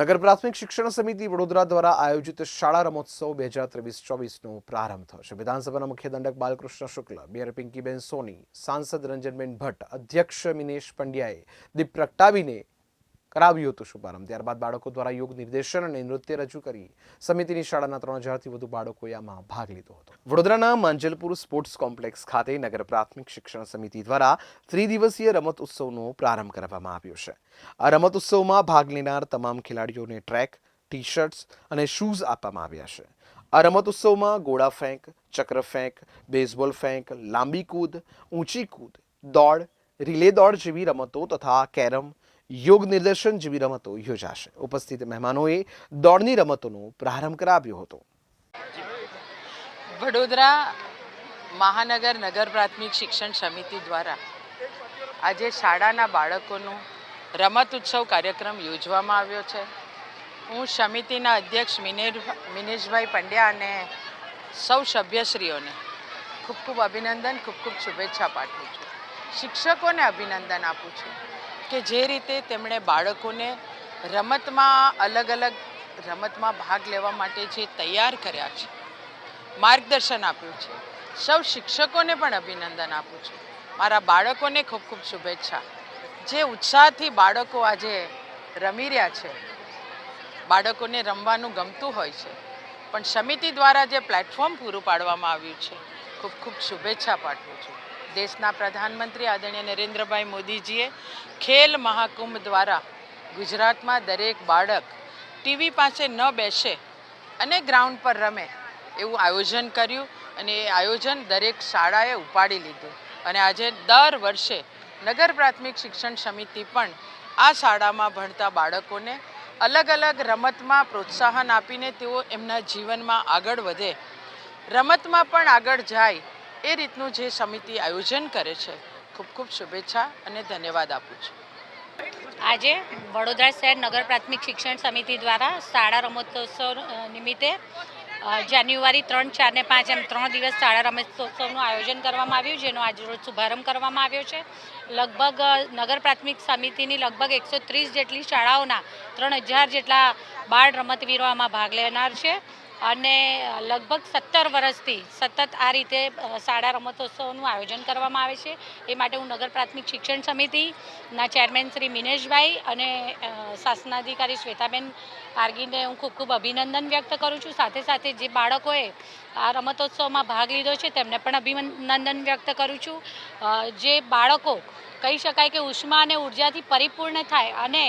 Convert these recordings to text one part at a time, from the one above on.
નગર પ્રાથમિક શિક્ષણ સમિતિ વડોદરા દ્વારા આયોજિત શાળા રમોત્સવ બે હજાર ત્રેવીસ ચોવીસનો પ્રારંભ છે. વિધાનસભાના મુખ્ય દંડક બાલકૃષ્ણ શુક્લ, મેયર પિંકીબેન સોની, સાંસદ રંજનબેન ભટ્ટ, અધ્યક્ષ મિનેશ પંડ્યાએ દીપ પ્રગટાવીને કરાવ્યું હતું શુભારંભ. ત્યારબાદ બાળકો દ્વારા યોગ નિર્દેશન અને નૃત્ય રજૂ કરી સમિતિની શાળાના ત્રણ હજારથી વધુ બાળકોએ આમાં ભાગ લીધો હતો. વડોદરાના માંજલપુર સ્પોર્ટ્સ કોમ્પ્લેક્સ ખાતે નગર પ્રાથમિક શિક્ષણ સમિતિ દ્વારા ત્રિદિવસીય રમત ઉત્સવનો પ્રારંભ કરવામાં આવ્યો છે. આ રમત ઉત્સવમાં ભાગ લેનાર તમામ ખેલાડીઓને ટ્રેક ટી શર્ટ્સ અને શૂઝ આપવામાં આવ્યા છે. આ રમત ઉત્સવમાં ગોળા ફેંક, ચક્ર ફેંક, બેઝબોલ ફેંક, લાંબી કૂદ, ઊંચી કૂદ, દોડ, રિલે દોડ જેવી રમતો તથા કેરમ યોગ નિદર્શન જેવી રમતો યોજાશે. ઉપસ્થિત મહેમાનોએ દોડની રમતોનો પ્રારંભ કરાવ્યો હતો. વડોદરા મહાનગર નગર પ્રાથમિક શિક્ષણ સમિતિ દ્વારા આજે શાળાના બાળકોનો રમત ઉત્સવ કાર્યક્રમ યોજવામાં આવ્યો છે. હું સમિતિના અધ્યક્ષ મિનેર મિનેશભાઈ પંડ્યા અને સૌ સભ્યશ્રીઓને ખૂબ ખૂબ અભિનંદન, ખૂબ ખૂબ શુભેચ્છા પાઠવું છું. શિક્ષકોને અભિનંદન આપું છું. કે જે રીતે તેમણે બાળકોને રમતમાં અલગ અલગ રમતમાં ભાગ લેવા માટે જે તૈયાર કર્યા છે, માર્ગદર્શન આપ્યું છે, સૌ શિક્ષકોને પણ અભિનંદન આપું છું. મારા બાળકોને ખૂબ ખૂબ શુભેચ્છા. જે ઉત્સાહથી બાળકો આજે રમી રહ્યા છે, બાળકોને રમવાનું ગમતું હોય છે, પણ સમિતિ દ્વારા જે પ્લેટફોર્મ પૂરું પાડવામાં આવ્યું છે, ખૂબ ખૂબ શુભેચ્છા પાઠવું છું. દેશના પ્રધાનમંત્રી આદરણીય નરેન્દ્રભાઈ મોદીજીએ ખેલ મહાકુંભ દ્વારા ગુજરાતમાં દરેક બાળક ટીવી પાસે ન બેસે અને ગ્રાઉન્ડ પર રમે એવું આયોજન કર્યું અને એ આયોજન દરેક શાળાએ ઉપાડી લીધું. અને આજે દર વર્ષે નગર પ્રાથમિક શિક્ષણ સમિતિ પણ આ શાળામાં ભણતા બાળકોને અલગ અલગ રમતમાં પ્રોત્સાહન આપીને તેઓ એમના જીવનમાં આગળ વધે. રમતમાં પણ આગળ જાય એ રીતનું જે સમિતિ આયોજન કરે છે. ખૂબ ખૂબ શુભેચ્છા અને ધન્યવાદ આપું છું. આજે વડોદરા શહેર નગર પ્રાથમિક શિક્ષણ સમિતિ દ્વારા શાળા રમતોત્સવ નિમિત્તે જાન્યુઆરી ત્રણ, ચાર ને પાંચ એમ ત્રણ દિવસ શાળા રમતોત્સવનું આયોજન કરવામાં આવ્યું, જેનો આજરોજ શુભારંભ કરવામાં આવ્યો છે. લગભગ નગર પ્રાથમિક સમિતિની લગભગ એકસો જેટલી શાળાઓના ત્રણ જેટલા બાળ રમતવીરો આમાં ભાગ લેનાર છે. અને લગભગ સત્તર વર્ષથી સતત આ રીતે શાળા રમતોત્સવનું આયોજન કરવામાં આવે છે. એ માટે હું નગર પ્રાથમિક શિક્ષણ સમિતિના ચેરમેન શ્રી મિનેશભાઈ અને શાસનાધિકારી શ્વેતાબેન પારગીને હું ખૂબ ખૂબ અભિનંદન વ્યક્ત કરું છું. સાથે સાથે જે બાળકોએ આ રમતોત્સવમાં ભાગ લીધો છે, તેમને પણ અભિનંદન વ્યક્ત કરું છું. જે બાળકો કહી શકાય કે ઉષ્મા અને ઉર્જાથી પરિપૂર્ણ થાય અને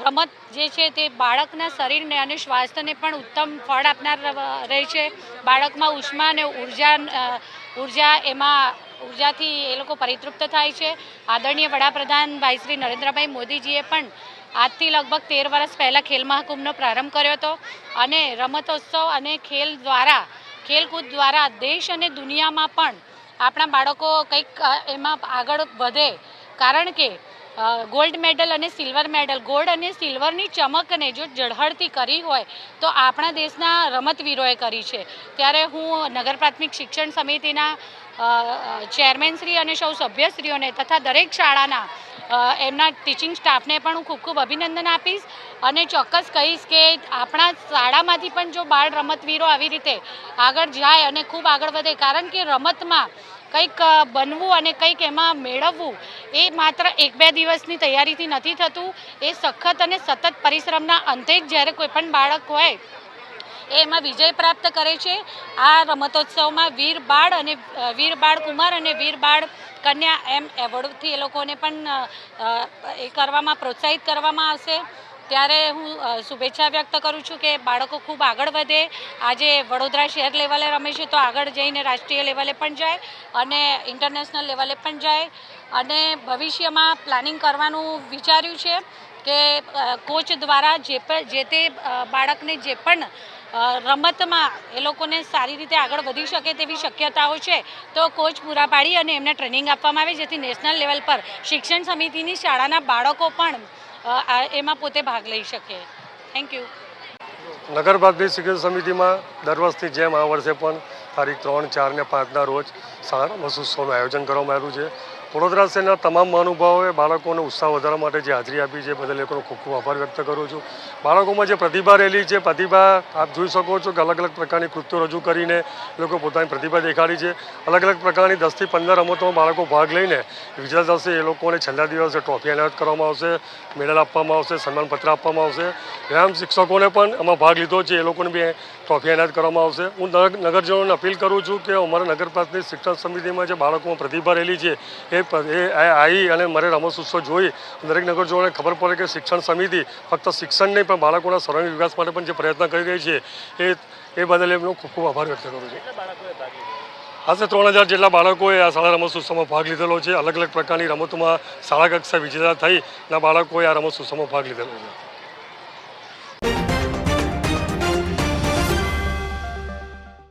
રમત જે છે તે બાળકના શરીરને અને સ્વાસ્થ્યને પણ ઉત્તમ ફળ આપનાર રહે છે. બાળકમાં ઉષ્મા અને ઊર્જા ઊર્જા એમાં, ઉર્જાથી એ લોકો પરિતૃપ્ત થાય છે. આદરણીય વડાપ્રધાન ભાઈ શ્રી નરેન્દ્રભાઈ મોદીજીએ પણ આજથી લગભગ તેર વર્ષ પહેલાં ખેલ મહાકુંભનો પ્રારંભ કર્યો હતો અને રમતોત્સવ અને ખેલ દ્વારા, ખેલકૂદ દ્વારા દેશ અને દુનિયામાં પણ આપણા બાળકો કંઈક એમાં આગળ વધે. કારણ કે ગોલ્ડ મેડલ અને સિલ્વર મેડલ ગોલ્ડ અને સિલ્વરની ચમકને જો ઝળહળતી કરી હોય, તો આપણા દેશના રમતવીરોએ કરી છે. ત્યારે હું નગર પ્રાથમિક શિક્ષણ સમિતિના ચેરમેનશ્રી અને સૌ સભ્યશ્રીઓને તથા દરેક શાળાના એમના ટીચિંગ સ્ટાફને પણ હું ખૂબ ખૂબ અભિનંદન આપીશ અને ચોક્કસ કહીશ કે આપણા શાળામાંથી પણ જો બાળ રમતવીરો આવી રીતે આગળ જાય અને ખૂબ આગળ વધે, કારણ કે રમતમાં કંઈક બનવું અને કંઈક એમાં મેળવવું એ માત્ર એક બે દિવસની તૈયારીથી નથી થતું. એ સખત અને સતત પરિશ્રમના અંતે જ જ્યારે કોઈ પણ બાળક હોય એ એમાં વિજય પ્રાપ્ત કરે છે. આ રમતોત્સવમાં વીર બાળ અને વીર બાળ કુમાર અને વીર બાળ કન્યા એમ એવોર્ડથી એ લોકોને પણ એ કરવામાં, પ્રોત્સાહિત કરવામાં આવશે. ત્યારે હું શુભેચ્છા વ્યક્ત કરું છું કે બાળકો ખૂબ આગળ વધે. આજે વડોદરા શહેર લેવલે રમે છે તો આગળ જઈને રાષ્ટ્રીય લેવલે પણ જાય અને ઇન્ટરનેશનલ લેવલે પણ જાય. અને ભવિષ્યમાં પ્લાનિંગ કરવાનું વિચાર્યું છે કે કોચ દ્વારા જે પણ જે તે બાળકને જે પણ રમતમાં એ લોકોને સારી રીતે આગળ વધી શકે તેવી શક્યતાઓ છે, તો કોચ પૂરા પાડી અને એમને ટ્રેનિંગ આપવામાં આવે, જેથી નેશનલ લેવલ પર શિક્ષણ સમિતિની શાળાના બાળકો પણ એમાં પોતે ભાગ લઈ શકે. થેન્ક યુ નગર શિક્ષણ સમિતિમાં દર વર્ષની જેમ આ વર્ષે પણ તારીખ ત્રણ, ચાર ને પાંચના રોજ શાળા રમતોત્સવનું આયોજન કરવામાં આવ્યું છે. વડોદરા શહેરના તમામ મહાનુભાવોએ બાળકોને ઉત્સાહ વધારવા માટે જે હાજરી આપી છે બદલ લોકોનો ખૂબ ખૂબ આભાર વ્યક્ત કરું છું. બાળકોમાં જે પ્રતિભા રહેલી છે, પ્રતિભા આપ જોઈ શકો છો કે અલગ અલગ પ્રકારની કૃત્યો રજૂ કરીને લોકો પોતાની પ્રતિભા દેખાડી છે. અલગ અલગ પ્રકારની દસથી પંદર રમતોમાં બાળકો ભાગ લઈને વિજેતા થશે, એ લોકોને છેલ્લા દિવસે ટ્રોફી એનાયત કરવામાં આવશે મેડલ આપવામાં આવશે, સન્માનપત્ર આપવામાં આવશે. વ્યાયામ શિક્ષકોને પણ એમાં ભાગ લીધો છે, એ લોકોને બી ટ્રોફી એનાયત કરવામાં આવશે. હું નગર- નગરજનોને અપીલ કરું છું કે અમારા નગર શિક્ષણ સમિતિમાં જે બાળકોમાં પ્રતિભા રહેલી છે, એ એ આવી અને મારે રમતોત્સવ જોઈ. દરેક નગરજનોને ખબર પડે કે શિક્ષણ સમિતિ ફક્ત શિક્ષણ નહીં, પણ બાળકોના સર્વાંગી વિકાસ માટે પણ જે પ્રયત્ન કરી રહી છે, એ એ બદલ એમનો ખૂબ ખૂબ આભાર વ્યક્ત કરું છું. આશરે ત્રણ હજાર જેટલા બાળકોએ આ શાળા રમતોત્સવમાં ભાગ લીધેલો છે. અલગ અલગ પ્રકારની રમતોમાં શાળા કક્ષા વિજેતા થઈ ના બાળકોએ આ રમત ઉત્સવમાં ભાગ લીધેલો છે.